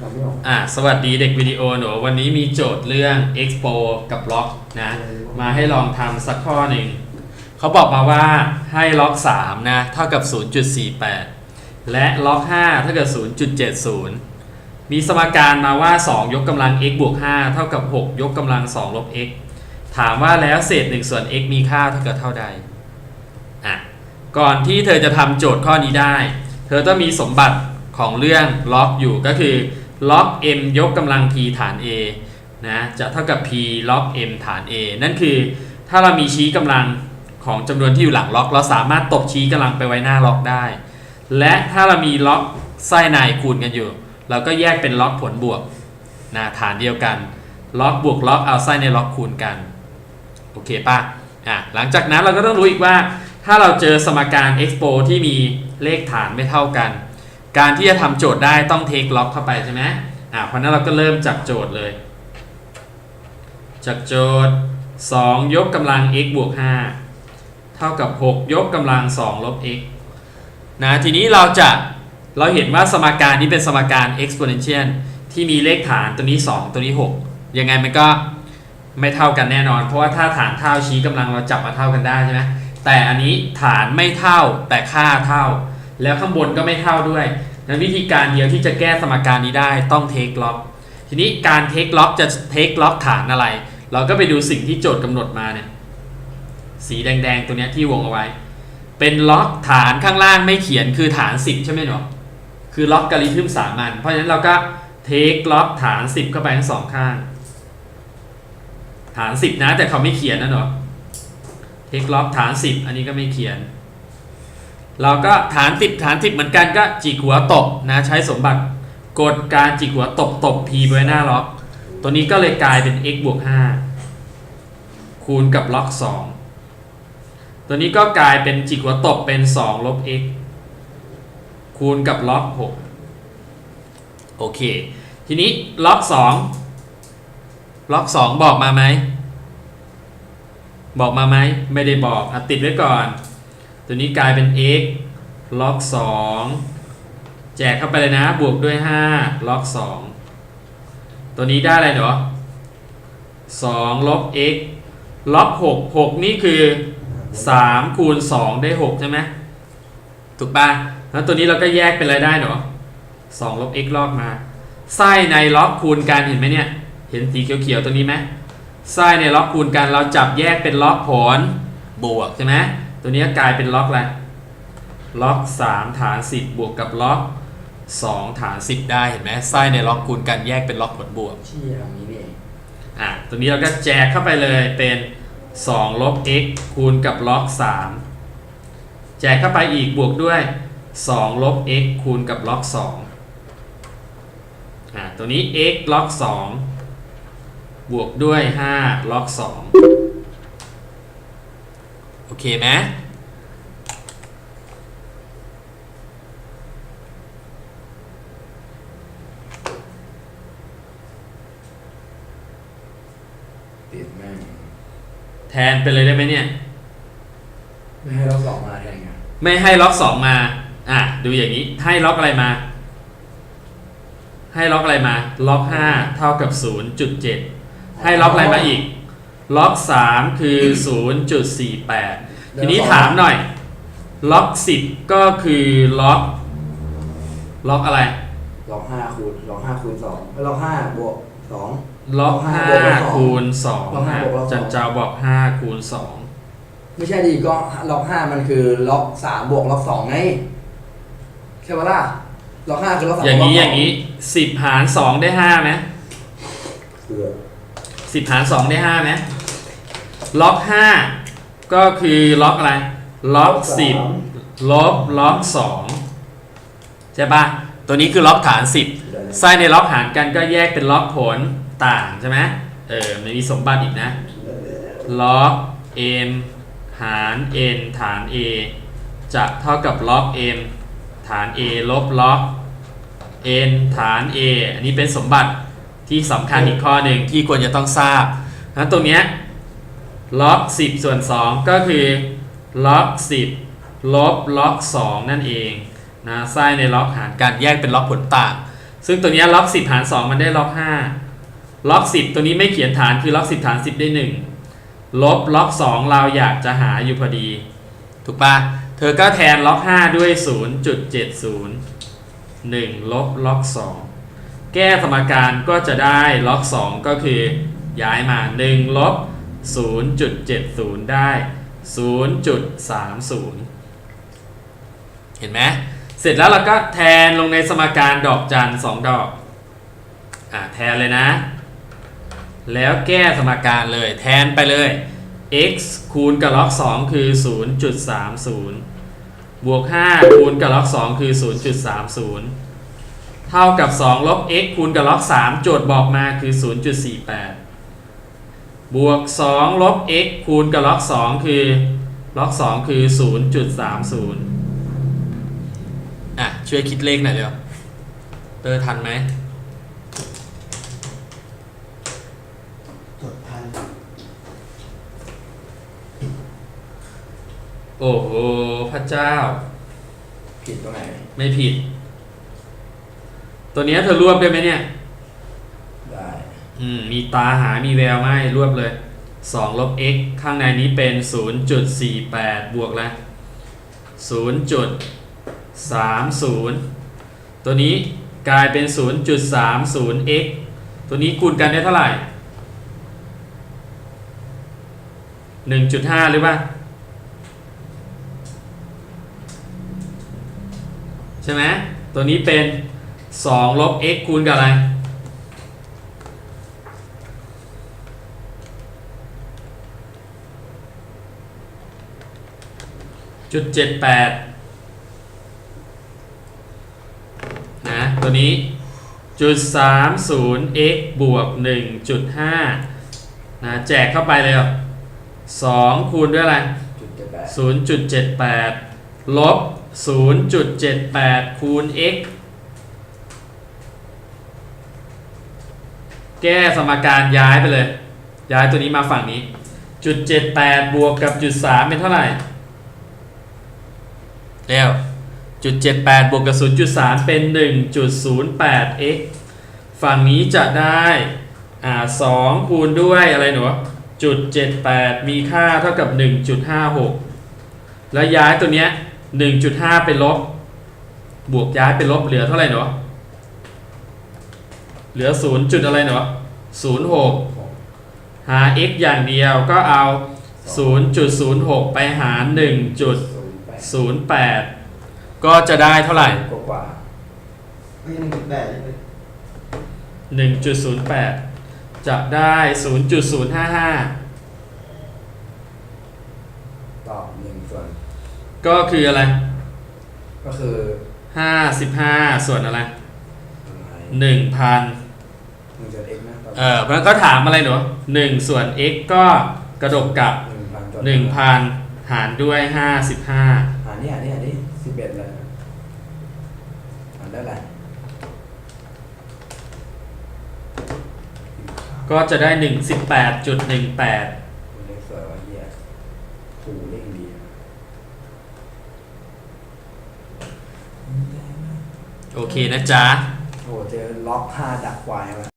ทำไม่ออกอ่าสวัสดีเด็กวิดีโอหนูวันนี้มีโจทย์เรื่อง expo กับล็อกนะมาให้ลองทำสักข้อหนึ่งเขาบอกมาว่าให้ล็อก3นะเท่ากับ 0.48 และล็อก 5 เท่ากับ 0.70 มีสมการมาว่า 2 ยกกำลัง x บวก 5 เท่ากับ 6 ยกกำลัง 2 ลบ x ถามว่าแล้วเศษ 1 ส่วน x มีค่าเท่ากับเท่าใดอะก่อนที่เธอจะทำโจทย์ข้อนี้ได้ เธอต้องมีสมบัติ ของเรื่องล็อกอยู่ก็คือล็อก m ยกกำลัง p ฐาน a นะจะเท่ากับ p ล็อก m ฐาน a นั่นคือถ้าเรามีชี้กำลังของจำนวนที่อยู่หลังล็อก เราสามารถตบชี้กำลังไปไว้หน้าล็อกได้ และถ้าเรามีล็อกไส้ในคูณกันอยู่ เราก็แยกเป็นล็อกผลบวกนะฐานเดียวกันล็อกบวกล็อกเอาไส้ในล็อกคูณกันโอเคป่ะอะหลังจากนั้นเราก็ต้องรู้อีกว่า ถ้าเราเจอสมการ expo ที่มีเลขฐานไม่เท่ากัน การที่จะทำโจทย์ได้ต้องเทคล็อกเข้าไปใช่ไหมอะเพราะนั้นเราก็เริ่มจากโจทย์เลย จากโจทย์ 2 ยกกำลัง x บวก 5 เท่ากับ 6 ยกกำลัง 2 ลบ x นะทีนี้เราจะเราเห็นว่าสมการนี้เป็นสมการ exponential ที่มีเลขฐานตัวนี้ 2 ตัวนี้ 6 ยังไงมันก็ไม่เท่ากันแน่นอน เพราะว่าถ้าฐานเท่าชี้กำลังเราจับมาเท่ากันได้ใช่ไหมแต่อันนี้ฐานไม่เท่าแต่ค่าเท่า แล้วข้างบนก็ไม่เท่าด้วย นั้นวิธีการเดียวที่จะแก้สมการนี้ได้ต้องเทคล็อกทีนี้การเทคล็อกจะเทคล็อกฐานอะไร เราก็ไปดูสิ่งที่โจทย์กำหนดมาเนี่ยสีแดงๆตัวนี้ที่วงเอาไว้ เป็นล็อกฐานข้างล่างไม่เขียนคือฐาน 10 ใช่ไหมเนาะคือล็อกกริทึมสามัญเพราะฉะนั้นเราก็เทคล็อกฐาน 10 เข้าไปทั้งสองข้าง ฐาน 10 นะแต่เขาไม่เขียนนะเนาะเทคล็อกฐาน 10 อันนี้ก็ไม่เขียน เราก็ฐาน10ฐาน10เหมือนกันก็จิกหัวตบนะใช้สมบัติกดการจิกหัวตบตบ p ไว้หน้าล็อก ตัวนี้ก็เลยกลายเป็น x บวก5คูณกับล็อก 2 ตัวนี้ก็กลายเป็นจิกหัวตบเป็น 2 ลบ x คูณกับล็อก 6 โอเค ทีนี้ล็อก 2 ล็อก 2 บอกมาไหม บอกมาไหม ไม่ได้บอกอะติดไว้ก่อน ตัวนี้กลายเป็น x ล็อก2แจกเข้าไปเลยนะ บวกด้วย 5 ล็อก 2 ตัวนี้ได้อะไรเนาะ2ลบ x ล็อก6 6 นี่คือ 3 คูณ 2 ได้ 6 ใช่ไหมถูกป่ะ แล้วตัวนี้เราก็แยกเป็นอะไรได้เนาะ2ลบ x ลอกมาไส้ในล็อกคูณกันเห็นไหมเนี่ย เห็นสีเขียวๆตัวนี้ไหมไส้ในล็อกคูณกันเราจับแยกเป็นล็อกผลบวกใช่ไหม ตัวนี้ก็กลายเป็นล็อกอะไรล็อก 3 ฐาน 10 บวกกับล็อก 2 ฐาน 10 ได้เห็นไหมไส้ในล็อกคูณกันแยกเป็นล็อกผลบวก เชี่ยทำนี้นี่เองอะตัวนี้เราก็แจกเข้าไปเลยเป็น2ลบ x คูณกับล็อก 3 แจกเข้าไปอีกบวกด้วย2ลบ x คูณกับล็อก 2อะตัวนี้ x ล็อก 2 บวกด้วย 5 ล็อก 2 โอเคไหมติดแม่งแทนไปเลยได้ไหมเนี่ย ไม่ให้เราสองมาแทนไงไม่ให้ล็อก2มา อะ ดูอย่างนี้ ให้ล็อกอะไรมา ให้ล็อกอะไรมา ล็อก5เท่ากับ0.7ให้ล็อกอะไรมาอีก ล็อก 3 คือ 0.48 ทีนี้ถามหน่อย ล็อก 10 ก็คือล็อก ล็อกอะไร ล็อกห้าคูณล็อกห้าคูณสองล็อกห้าบวกสองล็อกล็อกห้าบวกล็อกสอง5คูณล็อกห้า2บวกล็อกสองจันเจ้าบอก5คูณไม่ใช่ดีก็ล็อกห้ามันคือล็อกสามบวกล็อกสองไงใช่ปะล่ะล็อกห้าคือล็อกสาม2อย่างนี้บวกอล็กสย่างนี้10หาร2ได้5ไหมเกือบสิบหารสองได้ห้าไหม ล็อกห้าก็คือล็อกอะไร ล็อกสิบลบล็อกสองใช่ปะตัวนี้คือล็อกฐานสิบไส้ในล็อกหารกันก็แยกเป็นล็อกผลต่างใช่ไหมเออมันมีสมบัติอีกนะ ล็อก m หาร n ฐาน a จะเท่ากับล็อก m ฐาน a ลบล็อก n ฐาน a อันนี้เป็นสมบัติที่สำคัญอีกข้อหนึ่งที่ควรจะต้องทราบนะตรงเนี้ย ล็อก 10 ส่วน 2 ก็คือล็อก 10 ลบล็อก 2 นั่นเองนะไส้ในล็อกหารกันแยกเป็นล็อกผลต่าง ซึ่งตัวนี้ล็อก 10 หาร 2 มันได้ล็อก 5 ล็อก 10 ตัวนี้ไม่เขียนฐานคือล็อก 10 ฐาน 10 ได้ 1 ลบล็อก 2 เราอยากจะหาอยู่พอดี ถูกปะเธอก็แทนล็อก 5 ด้วย 0.70 1 ลบล็อก 2 แก้สมการก็จะได้ล็อก 2 ก็คือย้ายมา 1 ลบ 0.70 ได้ 0.30 เห็นไหมเสร็จแล้วเราก็แทนลงในสมการดอกจันสองดอกอ่าแทนเลยนะ แล้วแก้สมการเลยแทนไปเลย x คูณกับล็อก 2 คือ 0.30 บวก 5 คูณกับล็อก 2 คือ 0.30 เท่ากับ 2 ลบ x คูณกับล็อก 3 โจทย์บอกมาคือ 0.48 บวก 2 ลบ x คูณกับล็อก 2 คือ ล็อก 2 คือ 0.30 อะ ช่วยคิดเลขหน่อยเร็วเตอร์ทันไหมจดทัน โอ้โห พระเจ้า ผิดตรงไหน ไม่ผิด ตัวเนี้ยเธอรวบได้ไหมเนี่ยได้ อืมมีตาหามีแววไหมรวบเลย2ลบ x ข้างในนี้เป็น 0.48 บวกแล้ว0.30 ตัวนี้กลายเป็น 0.30x ตัวนี้คูณกันได้เท่าไหร่ 1.5 หรือเปล่า ใช่ไหม ตัวนี้เป็น 2 ลบ x คูณกับอะไร จุดเจ็ดแปดนะตัวนี้จุดสามศูนย์ x บวกหนึ่งจุดห้านะแจกเข้าไปเลยอะสองคูณด้วยอะไรจุดเจ็ดแปดศูนย์จุดเจ็ดแปดลบศูนย์จุดเจ็ดแปดคูณ x แก้สมการย้ายไปเลย ย้ายตัวนี้มาฝั่งนี้จุดเจ็ดแปดบวกกับจุดสามเป็นเท่าไหร่ แล้วจุด78บวกกับ0.3 เป็น 1.08x ฝั่งนี้จะได้อ่า2คูณด้วยอะไรหนูจุด78 มีค่าเท่ากับ 1.56 แล้วย้ายตัวเนี้ย 1.5 เป็นลบ บวกย้ายเป็นลบเหลือเท่าไหร่หนูเหลือ 0 จุดอะไรหนู06 หา x อย่างเดียวก็เอา 0.06 ไปหาร 1. ศูนย์แปด08ก็จะได้เท่าไหร่กว่าไม่ยังจุดแปดเลย1.08จะได้0.055ตอบหนึ่งส่วน ก็คืออะไรก็คือ55ส่วนอะไรอะไร1,000หนึ่งส่วน x นะตอบเออเพราะฉะนั้นเขาถามอะไรหนู1ส่วน x ก็กระดกกับ หนึ่งพัน1,000 หารด้วย 55อ่า นนี่อ่านนี่อ่านนี่สิบเอ็ดเลยอ่านได้ไรก็จะได้118.18เลขสวยว่าเหี้ยถูเลขดีอะโอเคนะจ๊ะ โอ้เจอล็อกห้าดักควายมา